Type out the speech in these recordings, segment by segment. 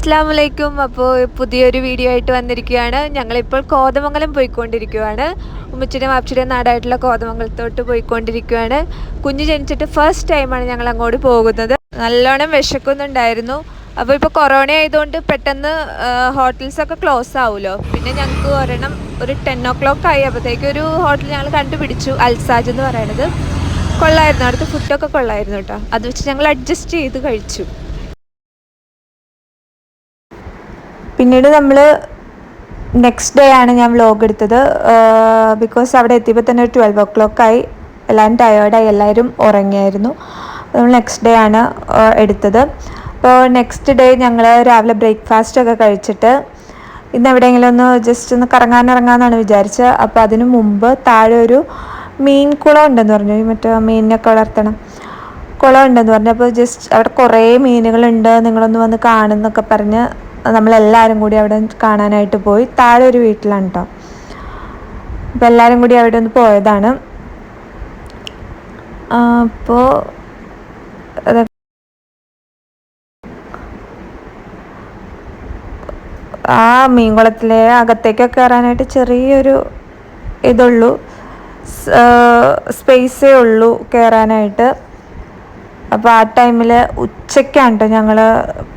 അസ്സാം വലൈക്കും അപ്പോൾ പുതിയൊരു വീഡിയോ ആയിട്ട് വന്നിരിക്കുകയാണ്. ഞങ്ങളിപ്പോൾ കോതമംഗലം പോയിക്കൊണ്ടിരിക്കുകയാണ് ഉമ്മച്ചിയുടെയും മാപ്പിച്ചിയുടെ നാടായിട്ടുള്ള കോതമംഗലത്തോട്ട് പോയിക്കൊണ്ടിരിക്കുകയാണ് കുഞ്ഞ് ജനിച്ചിട്ട് ഫസ്റ്റ് ടൈമാണ് ഞങ്ങൾ അങ്ങോട്ട് പോകുന്നത്. നല്ലോണം വിശക്കുന്നുണ്ടായിരുന്നു. അപ്പോൾ ഇപ്പോൾ കൊറോണ ആയതുകൊണ്ട് പെട്ടെന്ന് ഹോട്ടൽസൊക്കെ ക്ലോസ് ആവുമല്ലോ പിന്നെ ഞങ്ങൾക്ക് ഒരെണ്ണം ഒരു ടെൻ ഒ ക്ലോക്ക് ആയി. അപ്പോഴത്തേക്ക് ഒരു ഹോട്ടൽ ഞങ്ങൾ കണ്ടുപിടിച്ചു. അൽസാജ് എന്ന് പറയുന്നത്. കൊള്ളായിരുന്നു. അവിടുത്തെ ഫുഡൊക്കെ കൊള്ളായിരുന്നു കേട്ടോ. അത് വെച്ച് ഞങ്ങൾ അഡ്ജസ്റ്റ് ചെയ്ത് കഴിച്ചു. പിന്നീട് നമ്മൾ നെക്സ്റ്റ് ഡേ ആണ് ഞാൻ വ്ലോഗ് എടുത്തത്. ബിക്കോസ് അവിടെ എത്തിയപ്പോൾ തന്നെ ഒരു ട്വൽവ് ഒ ക്ലോക്ക് ആയി എല്ലാവരും ടയേർഡായി എല്ലാവരും ഉറങ്ങിയായിരുന്നു. നമ്മൾ നെക്സ്റ്റ് ഡേ ആണ് എടുത്തത്. അപ്പോൾ നെക്സ്റ്റ് ഡേ ഞങ്ങൾ രാവിലെ ബ്രേക്ക്ഫാസ്റ്റ് ഒക്കെ കഴിച്ചിട്ട് ഇന്ന് എവിടെയെങ്കിലും ഒന്ന് ജസ്റ്റ് ഒന്ന് കറങ്ങാൻ ഇറങ്ങാമെന്നാണ് വിചാരിച്ചത് അപ്പോൾ അതിന് മുമ്പ് താഴെ ഒരു മീൻ കുളം ഉണ്ടെന്ന് പറഞ്ഞു. മറ്റേ മീനിനൊക്കെ വളർത്തണം. കുളം ഉണ്ടെന്ന് പറഞ്ഞു. അപ്പോൾ ജസ്റ്റ് അവിടെ കുറേ മീനുകളുണ്ട്. നിങ്ങളൊന്ന് വന്ന് കാണുന്നൊക്കെ പറഞ്ഞ് നമ്മളെല്ലാവരും കൂടി അവിടെ കാണാനായിട്ട് പോയി. താഴെ ഒരു വീട്ടിലാണ് കേട്ടോ അപ്പോൾ എല്ലാവരും കൂടി അവിടെ ഒന്ന് പോയതാണ്. അപ്പോൾ ആ മീൻകുളത്തിലെ അകത്തേക്കൊക്കെ കയറാനായിട്ട് ചെറിയൊരു ഇതുള്ളൂ. സ്പേസേ ഉള്ളൂ കയറാനായിട്ട്. അപ്പോൾ ആ ടൈമിൽ ഉച്ചയ്ക്കാണ് കേട്ടോ ഞങ്ങൾ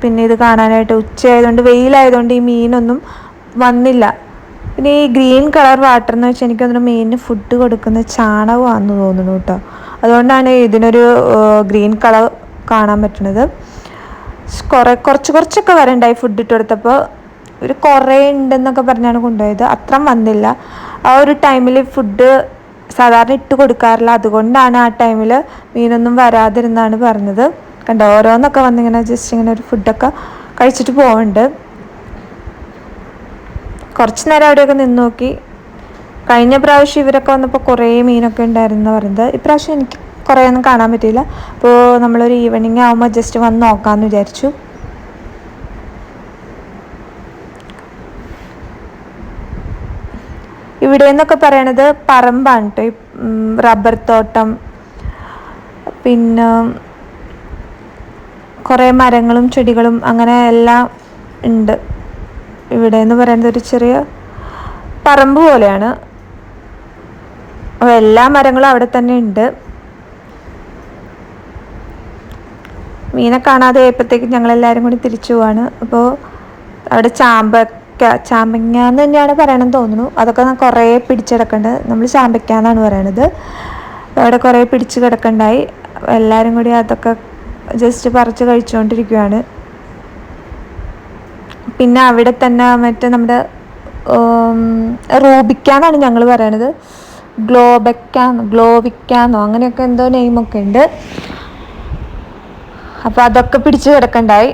പിന്നെ ഇത് കാണാനായിട്ട് ഉച്ചയായതുകൊണ്ട് വെയിലായതുകൊണ്ട് ഈ മീനൊന്നും വന്നില്ല. പിന്നെ ഈ ഗ്രീൻ കളർ വാട്ടർ എന്ന് വെച്ചാൽ എനിക്ക് തോന്നുന്നു മീനിന് ഫുഡ് കൊടുക്കുന്ന ചാണകമാണെന്ന് തോന്നുന്നു കേട്ടോ അതുകൊണ്ടാണ് ഇതിനൊരു ഗ്രീൻ കളർ കാണാൻ പറ്റുന്നത് കുറേ കുറച്ച് കുറച്ചൊക്കെ വരണ്ടായി ഫുഡ് ഇട്ട് കൊടുത്തപ്പോൾ ഒരു കുറേ ഉണ്ടെന്നൊക്കെ പറഞ്ഞാണ് കൊണ്ടുപോയത്. അത്ര വന്നില്ല. ആ ഒരു ടൈമിൽ ഫുഡ് സാധാരണ ഇട്ട് കൊടുക്കാറില്ല. അതുകൊണ്ടാണ് ആ ടൈമിൽ മീനൊന്നും വരാതിരുന്നാണ് പറഞ്ഞത്. കണ്ട ഓരോന്നൊക്കെ വന്നിങ്ങനെ ജസ്റ്റ് ഇങ്ങനെ ഒരു ഫുഡൊക്കെ കഴിച്ചിട്ട് പോകുന്നുണ്ട് കുറച്ച് നേരം അവിടെയൊക്കെ നിന്ന് നോക്കി. കഴിഞ്ഞ പ്രാവശ്യം ഇവരൊക്കെ വന്നപ്പോൾ കുറേ മീനൊക്കെ ഉണ്ടായിരുന്നു പറയുന്നത്. ഇപ്രാവശ്യം എനിക്ക് കുറേ ഒന്നും കാണാൻ പറ്റിയില്ല. അപ്പോൾ നമ്മളൊരു ഈവനിങ് ആകുമ്പോൾ ജസ്റ്റ് വന്ന് നോക്കാമെന്ന് വിചാരിച്ചു. ഇവിടെ എന്നൊക്കെ പറയണത് പറമ്പാണ് കേട്ടോ റബ്ബർ തോട്ടം പിന്നെ കുറേ മരങ്ങളും ചെടികളും അങ്ങനെ എല്ലാം ഉണ്ട്. ഇവിടെ എന്ന് പറയുന്നത് ഒരു ചെറിയ പറമ്പ് പോലെയാണ്. അപ്പോൾ എല്ലാ മരങ്ങളും അവിടെ തന്നെ ഉണ്ട്. മീനെ കാണാതെ ആയപ്പോഴത്തേക്കും ഞങ്ങളെല്ലാവരും കൂടി തിരിച്ചു പോവാണ്. അപ്പോൾ അവിടെ ചാമ്പക്ക ചാമ്പങ്ങ എന്ന് തന്നെയാണ് പറയണമെന്ന് തോന്നുന്നു. അതൊക്കെ കുറേ പിടിച്ചെടുക്കണ്ട്. നമ്മൾ ചാമ്പയ്ക്ക എന്നാണ് പറയണത്. അവിടെ കുറേ പിടിച്ച് കിടക്കണ്ടായി. എല്ലാവരും കൂടി അതൊക്കെ ജസ്റ്റ് പറിച്ച് കഴിച്ചുകൊണ്ടിരിക്കുകയാണ് പിന്നെ അവിടെ തന്നെ മറ്റേ നമ്മുടെ റൂബിക്ക റൂബിക്കാന്നാണ് ഞങ്ങൾ പറയണത്. ഗ്ലോബക്കാന്നോ ഗ്ലോവിക്കാന്നോ അങ്ങനെയൊക്കെ എന്തോ നെയിമൊക്കെ ഉണ്ട്. അപ്പോൾ അതൊക്കെ പിടിച്ച് കിടക്കണ്ടായി.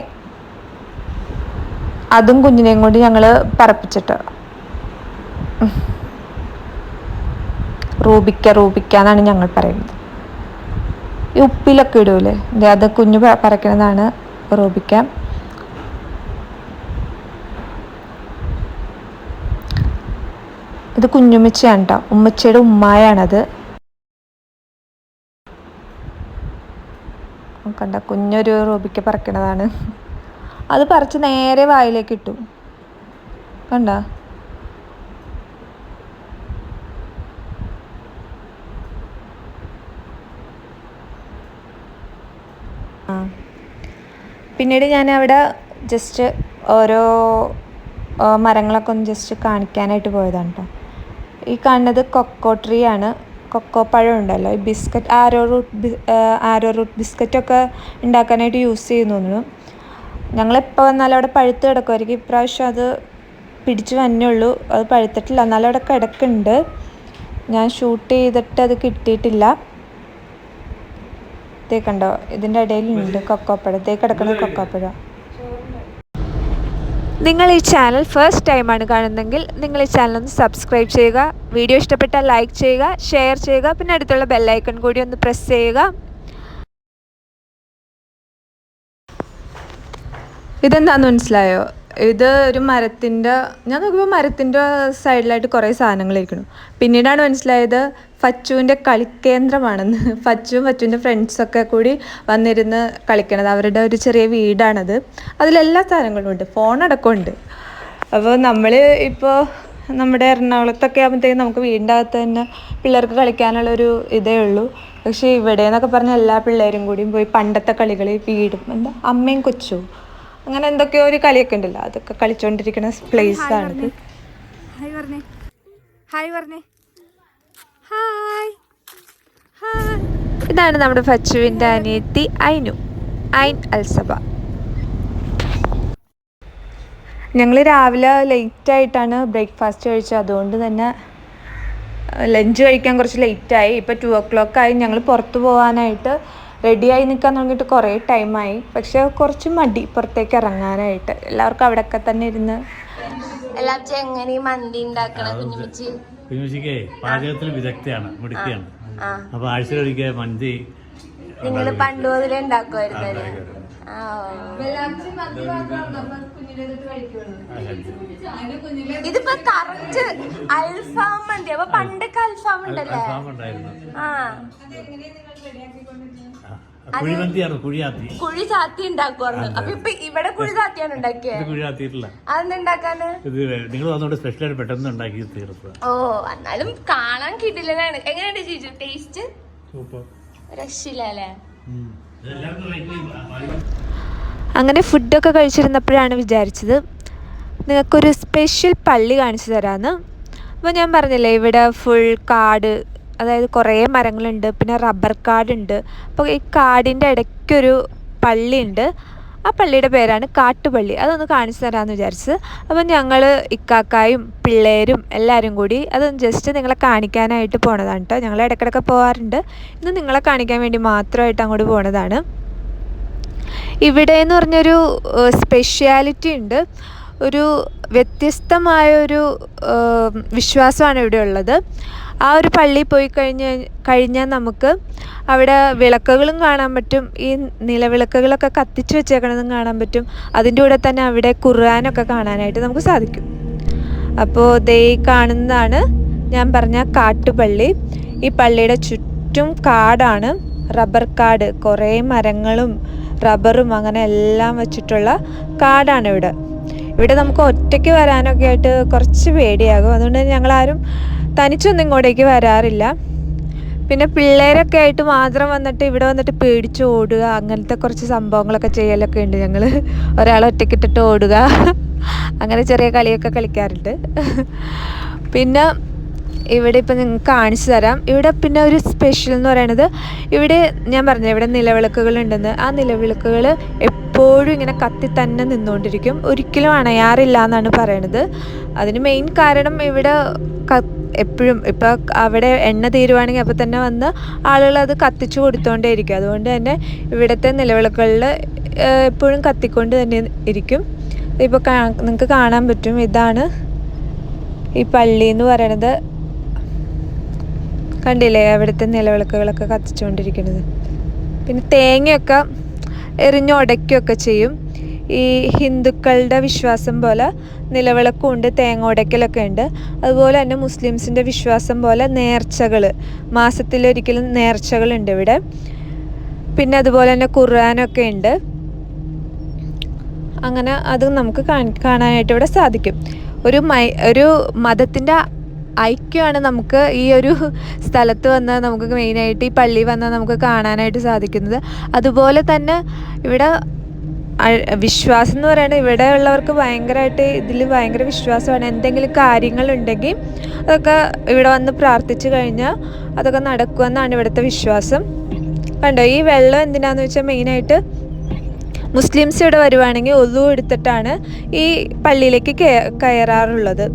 അതും കുഞ്ഞിനെയും കൊണ്ട് ഞങ്ങൾ പറപ്പിച്ചിട്ട്. റൂപിക്ക റൂബിക്ക എന്നാണ് ഞങ്ങൾ പറയുന്നത്. ഈ ഉപ്പിലൊക്കെ ഇടൂലേ? അത് കുഞ്ഞ് പറക്കണതാണ് റൂബിക്ക. ഇത് കുഞ്ഞുമ്മച്ചിയാണ് കേട്ടോ ഉമ്മച്ചിയുടെ ഉമ്മായാണത്. കണ്ട? കുഞ്ഞൊരു റൂബിക്ക പറക്കണതാണ്. അത് പറിച്ച് നേരെ വായിലേക്ക് ഇട്ടു. കണ്ട? പിന്നീട് ഞാൻ അവിടെ ജസ്റ്റ് ഓരോ മരങ്ങളൊക്കെ ഒന്ന് ജസ്റ്റ് കാണിക്കാനായിട്ട് പോയതാണ് കേട്ടോ ഈ കാണുന്നത് കൊക്കോ ട്രീ ആണ്. കൊക്കോ പഴം ഉണ്ടല്ലോ. ഈ biscuit arrowroot arrowroot ബിസ്ക്കറ്റൊക്കെ ഉണ്ടാക്കാനായിട്ട് യൂസ് ചെയ്യുന്നു ഞങ്ങളെപ്പോൾ വന്നാലും അവിടെ പഴുത്ത് കിടക്കുമായിരിക്കും ഇപ്രാവശ്യം അത് പിടിച്ചു വന്നേയുള്ളൂ അത് പഴുത്തിട്ടില്ല. എന്നാലും അവിടെ കിടക്കുന്നുണ്ട്. ഞാൻ ഷൂട്ട് ചെയ്തിട്ട് അത് കിട്ടിയിട്ടില്ല. ഇതേ കണ്ടോ? ഇതിന്റെ ഇടയിലുണ്ട് കൊക്കോപ്പഴം. ഇതേ കിടക്കുന്നത് കൊക്കോപ്പഴം. നിങ്ങൾ ഈ ചാനൽ ഫസ്റ്റ് ടൈമാണ് കാണുന്നതെങ്കിൽ നിങ്ങൾ ഈ ചാനൽ ഒന്ന് സബ്സ്ക്രൈബ് ചെയ്യുക. വീഡിയോ ഇഷ്ടപ്പെട്ടാൽ ലൈക്ക് ചെയ്യുക ഷെയർ ചെയ്യുക. പിന്നെ അടുത്തുള്ള ബെല്ലൈക്കൺ കൂടി ഒന്ന് പ്രസ് ചെയ്യുക. ഇതെന്താന്ന് മനസ്സിലായോ? ഇത് ഒരു മരത്തിന്റെ ഞാൻ നോക്കുമ്പോൾ മരത്തിന്റെ സൈഡിലായിട്ട് കുറേ സാധനങ്ങൾ ഇരിക്കുന്നു. പിന്നീടാണ് മനസ്സിലായത് ഫച്ചുവിന്റെ കളിക്കേന്ദ്രമാണെന്ന് ഫച്ചുവും ഫച്ചുവിന്റെ ഫ്രണ്ട്സൊക്കെ കൂടി വന്നിരുന്ന് കളിക്കണത്. അവരുടെ ഒരു ചെറിയ വീടാണത്. അതിലെല്ലാ സാധനങ്ങളും ഉണ്ട്. ഫോണടക്കം ഉണ്ട്. അപ്പോൾ നമ്മൾ ഇപ്പോൾ നമ്മുടെ എറണാകുളത്തൊക്കെ ആകുമ്പോഴത്തേക്കും നമുക്ക് വീടിന്റെ അകത്ത് തന്നെ പിള്ളേർക്ക് കളിക്കാനുള്ളൊരു ഇതേ ഉള്ളൂ. പക്ഷേ ഇവിടെ എന്നൊക്കെ പറഞ്ഞാൽ എല്ലാ പിള്ളേരും കൂടിയും പോയി പണ്ടത്തെ കളികൾ വീടും എന്താ അമ്മയും കൊച്ചും. അങ്ങനെ എന്തൊക്കെയോ ഒരു കളിയൊക്കെ ഉണ്ടല്ലോ. അതൊക്കെ കളിച്ചുകൊണ്ടിരിക്കുന്ന പ്ലേസ് ആണിത്. ഹായ് പറഞ്ഞേ ഹായ് പറഞ്ഞേ ഹായ് ഹായ് ഇതാണ് നമ്മുടെ ഫച്ചുവിന്റെ അനിയത്തി ഐനു ഐൻ അൽസബ. ഞങ്ങൾ രാവിലെ ലേറ്റ് ആയിട്ടാണ് ബ്രേക്ക്ഫാസ്റ്റ് കഴിച്ചത്. അതുകൊണ്ട് തന്നെ ലഞ്ച് കഴിക്കാൻ കുറച്ച് ലേറ്റായി ഇപ്പോൾ ടു ഒ ക്ലോക്ക് ആയി. ഞങ്ങൾ പുറത്തു പോകാനായിട്ട് റെഡിയായി നിൽക്കാൻ തുടങ്ങിയിട്ട് കുറേ ടൈമായി. പക്ഷേ കുറച്ച് മടി പുറത്തേക്ക് ഇറങ്ങാനായിട്ട്. എല്ലാവർക്കും അവിടെയൊക്കെ തന്നെ ഇരുന്ന് എല്ലാവർക്കും എങ്ങനെ ഈ മന്തി ഉണ്ടാക്കണം കുഞ്ഞുമിച്ചി കുഞ്ഞുച്ചിക്ക് പാചകത്തിൽ വിദഗ്ധയാണ് മിടുക്കിയാണ്. അപ്പൊ ആഴ്ചയിലൊരിക്കൽ മന്തി നിങ്ങൾ പണ്ട് മുതലേ ഉണ്ടാക്കുമായിരുന്നല്ലേ? ആ ഇതിപ്പോ കറക്റ്റ് അൽഫാം മന്തി. അപ്പൊ പണ്ടൊക്കെ അൽഫാം ഉണ്ടല്ലേ? ആ. കുഴി ചാത്തി ഉണ്ടാക്കുവായിരുന്നു അപ്പൊ ഇപ്പൊ ഇവിടെ കുഴി ചാത്തിയാണ് ഉണ്ടാക്കിയത് അതെന്തുണ്ടാക്കാന് ഇത് നിങ്ങൾ വന്നോണ്ട് സ്പെഷ്യലായിട്ട് പെട്ടെന്ന് ഉണ്ടാക്കി തീർത്തത് ഓ എന്നാലും കാണാൻ കിട്ടില്ലാണ് എങ്ങനെയുണ്ട് ചേച്ചി ടേസ്റ്റ് സൂപ്പർ. അങ്ങനെ ഫുഡൊക്കെ കഴിച്ചിരുന്നപ്പോഴാണ് വിചാരിച്ചത് നിങ്ങൾക്കൊരു സ്പെഷ്യൽ പള്ളി കാണിച്ചു തരാമെന്ന് അപ്പോൾ ഞാൻ പറഞ്ഞില്ലേ ഇവിടെ ഫുൾ കാട് അതായത് കുറേ മരങ്ങളുണ്ട് പിന്നെ റബ്ബർ കാടുണ്ട്. അപ്പോൾ ഈ കാടിന്റെ ഇടയ്ക്കൊരു പള്ളിയുണ്ട്. ആ പള്ളിയുടെ പേരാണ് കാട്ടുപള്ളി. അതൊന്ന് കാണിച്ചു തരാമെന്ന് വിചാരിച്ചത്. അപ്പം ഞങ്ങൾ ഇക്കാക്കായും പിള്ളേരും എല്ലാവരും കൂടി അതൊന്ന് ജസ്റ്റ് നിങ്ങളെ കാണിക്കാനായിട്ട് പോണതാണ് കേട്ടോ ഞങ്ങൾ ഇടയ്ക്കിടയ്ക്ക് പോകാറുണ്ട് ഇന്ന് നിങ്ങളെ കാണിക്കാൻ വേണ്ടി മാത്രമായിട്ട് അങ്ങോട്ട് പോണതാണ്. ഇവിടെ എന്ന് പറഞ്ഞൊരു സ്പെഷ്യാലിറ്റി ഉണ്ട്. ഒരു വ്യത്യസ്തമായൊരു ഒരു വിശ്വാസമാണ് ഇവിടെ ഉള്ളത്. ആ ഒരു പള്ളിയിൽ പോയി കഴിഞ്ഞ് കഴിഞ്ഞാൽ നമുക്ക് അവിടെ വിളക്കുകളും കാണാൻ പറ്റും. ഈ നിലവിളക്കുകളൊക്കെ കത്തിച്ച് വെച്ചേക്കണതും കാണാൻ പറ്റും. അതിന്റെ കൂടെ തന്നെ അവിടെ ഖുർആാനൊക്കെ കാണാനായിട്ട് നമുക്ക് സാധിക്കും. അപ്പോൾ ദേ കാണുന്നതാണ് ഞാൻ പറഞ്ഞ കാട്ടുപള്ളി. ഈ പള്ളിയുടെ ചുറ്റും കാടാണ്. റബ്ബർ കാട്. കുറേ മരങ്ങളും റബ്ബറും അങ്ങനെ എല്ലാം വെച്ചിട്ടുള്ള കാടാണ് ഇവിടെ. ഇവിടെ നമുക്ക് ഒറ്റയ്ക്ക് വരാനൊക്കെ ആയിട്ട് കുറച്ച് പേടിയാകും. അതുകൊണ്ട് ഞങ്ങളാരും തനിച്ചൊന്നും ഇങ്ങോട്ടേക്ക് വരാറില്ല. പിന്നെ പിള്ളേരൊക്കെ ആയിട്ട് മാത്രം വന്നിട്ട് ഇവിടെ വന്നിട്ട് പേടിച്ച് ഓടുക അങ്ങനത്തെ കുറച്ച് സംഭവങ്ങളൊക്കെ ചെയ്യലൊക്കെ ഉണ്ട് ഞങ്ങൾ ഒരാളെ ഒറ്റയ്ക്കിട്ടിട്ട് ഓടുക. അങ്ങനെ ചെറിയ കളിയൊക്കെ കളിക്കാറുണ്ട്. പിന്നെ ഇവിടെ ഇപ്പം നിങ്ങൾക്ക് കാണിച്ചു തരാം. ഇവിടെ പിന്നെ ഒരു സ്പെഷ്യൽ എന്ന് പറയുന്നത് ഇവിടെ ഞാൻ പറഞ്ഞു ഇവിടെ നിലവിളക്കുകൾ ഉണ്ടെന്ന് ആ നിലവിളക്കുകൾ എപ്പോഴും ഇങ്ങനെ കത്തി തന്നെ നിന്നുകൊണ്ടിരിക്കും. ഒരിക്കലും അണയാറില്ല എന്നാണ് പറയണത്. അതിന് മെയിൻ കാരണം ഇവിടെ എപ്പോഴും ഇപ്പോൾ അവിടെ എണ്ണ തീരുവാണെങ്കിൽ അപ്പോൾ തന്നെ വന്ന് ആളുകൾ അത് കത്തിച്ചു കൊടുത്തോണ്ടേ ഇരിക്കും അതുകൊണ്ട് തന്നെ ഇവിടുത്തെ നിലവിളക്കുകളിൽ എപ്പോഴും കത്തിക്കൊണ്ട് തന്നെ ഇരിക്കും. ഇപ്പോൾ നിങ്ങൾക്ക് കാണാൻ പറ്റും. ഇതാണ് ഈ പള്ളി എന്ന് പറയണത്. കണ്ടില്ലേ അവിടുത്തെ നിലവിളക്കുകളൊക്കെ കത്തിച്ചുകൊണ്ടിരിക്കുന്നത്. പിന്നെ തേങ്ങയൊക്കെ എറിഞ്ഞുടയ്ക്കുകയൊക്കെ ചെയ്യും. ഈ ഹിന്ദുക്കളുടെ വിശ്വാസം പോലെ നിലവിളക്കുണ്ട് തേങ്ങ ഉടയ്ക്കലൊക്കെ ഉണ്ട്. അതുപോലെ തന്നെ മുസ്ലിംസിന്റെ വിശ്വാസം പോലെ നേർച്ചകൾ മാസത്തിലൊരിക്കലും നേർച്ചകളുണ്ട് ഇവിടെ. പിന്നെ അതുപോലെ തന്നെ ഖുർആാനൊക്കെ ഉണ്ട്. അങ്ങനെ അത് നമുക്ക് കാണി കാണാനായിട്ട് ഇവിടെ സാധിക്കും. ഒരു മൈ ഒരു മതത്തിന്റെ ഐക്യമാണ് നമുക്ക് ഈ ഒരു സ്ഥലത്ത് വന്നാൽ നമുക്ക് മെയിനായിട്ട് ഈ പള്ളി വന്നാൽ നമുക്ക് കാണാനായിട്ട് സാധിക്കുന്നത്. അതുപോലെ തന്നെ ഇവിടെ വിശ്വാസം എന്ന് പറയുന്നത് ഇവിടെ ഉള്ളവർക്ക് ഭയങ്കരമായിട്ട് ഇതിൽ ഭയങ്കര വിശ്വാസമാണ്. എന്തെങ്കിലും കാര്യങ്ങളുണ്ടെങ്കിൽ അതൊക്കെ ഇവിടെ വന്ന് പ്രാർത്ഥിച്ചു കഴിഞ്ഞാൽ അതൊക്കെ നടക്കുമെന്നാണ് ഇവിടുത്തെ വിശ്വാസം. കണ്ടോ ഈ വെള്ളം എന്തിനാന്ന് വെച്ചാൽ മെയിനായിട്ട് മുസ്ലിംസ് ഇവിടെ വരുവാണെങ്കിൽ ഒതു എടുത്തിട്ടാണ് ഈ പള്ളിയിലേക്ക് കയറാറുള്ളത്.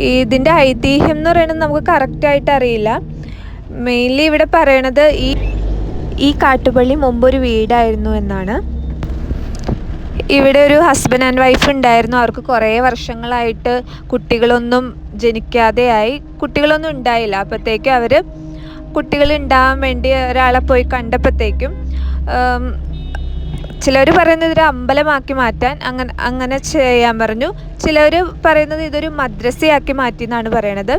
ഇതിന്റെ ഐതിഹ്യം എന്ന് പറയുന്നത് നമുക്ക് കറക്റ്റായിട്ട് അറിയില്ല. മെയിൻലി ഇവിടെ പറയണത് ഈ ഈ കാട്ടുപള്ളി മുമ്പൊരു വീടായിരുന്നു എന്നാണ്. ഇവിടെ ഒരു ഹസ്ബൻഡ് ആൻഡ് വൈഫ് ഉണ്ടായിരുന്നു. അവർക്ക് കുറേ വർഷങ്ങളായിട്ട് കുട്ടികളൊന്നും ജനിക്കാതെയായി കുട്ടികളൊന്നും ഉണ്ടായില്ല. അപ്പോഴത്തേക്കും അവർ കുട്ടികൾ ഉണ്ടാവാൻ വേണ്ടി ഒരാളെ പോയി കണ്ടപ്പോഴത്തേക്കും ചിലവർ പറയുന്നത് ഇതൊരു അമ്പലമാക്കി മാറ്റാൻ അങ്ങനെ അങ്ങനെ ചെയ്യാൻ പറഞ്ഞു. ചിലർ പറയുന്നത് ഇതൊരു മദ്രസയാക്കി മാറ്റി എന്നാണ് പറയണത്.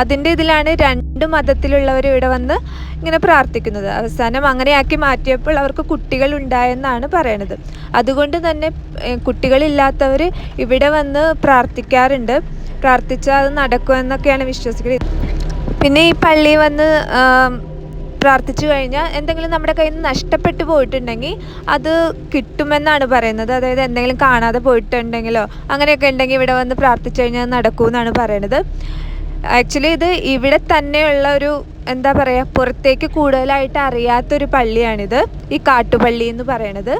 അതിന്റെ ഇതിലാണ് രണ്ട് മതത്തിലുള്ളവർ ഇവിടെ വന്ന് ഇങ്ങനെ പ്രാർത്ഥിക്കുന്നത്. അവസാനം അങ്ങനെയാക്കി മാറ്റിയപ്പോൾ അവർക്ക് കുട്ടികൾ ഉണ്ടായെന്നാണ് പറയണത്. അതുകൊണ്ട് തന്നെ കുട്ടികളില്ലാത്തവർ ഇവിടെ വന്ന് പ്രാർത്ഥിക്കാറുണ്ട്. പ്രാർത്ഥിച്ചാൽ അത് നടക്കുമെന്നൊക്കെയാണ് വിശ്വസിക്കുന്നത് പിന്നെ ഈ പള്ളി വന്ന് പ്രാർത്ഥിച്ചു കഴിഞ്ഞാൽ എന്തെങ്കിലും നമ്മുടെ കയ്യിൽ നിന്ന് നഷ്ടപ്പെട്ടു പോയിട്ടുണ്ടെങ്കിൽ അത് കിട്ടുമെന്നാണ് പറയുന്നത്. അതായത് എന്തെങ്കിലും കാണാതെ പോയിട്ടുണ്ടെങ്കിലോ അങ്ങനെയൊക്കെ ഉണ്ടെങ്കിൽ ഇവിടെ വന്ന് പ്രാർത്ഥിച്ചു കഴിഞ്ഞാൽ നടക്കുമെന്നാണ് പറയുന്നത്. ആക്ച്വലി ഇത് ഇവിടെ തന്നെയുള്ള ഒരു എന്താ പറയുക പുറത്തേക്ക് കൂടുതലായിട്ട് അറിയാത്തൊരു പള്ളിയാണിത്. ഈ കാട്ടുപള്ളി എന്ന് പറയണത്.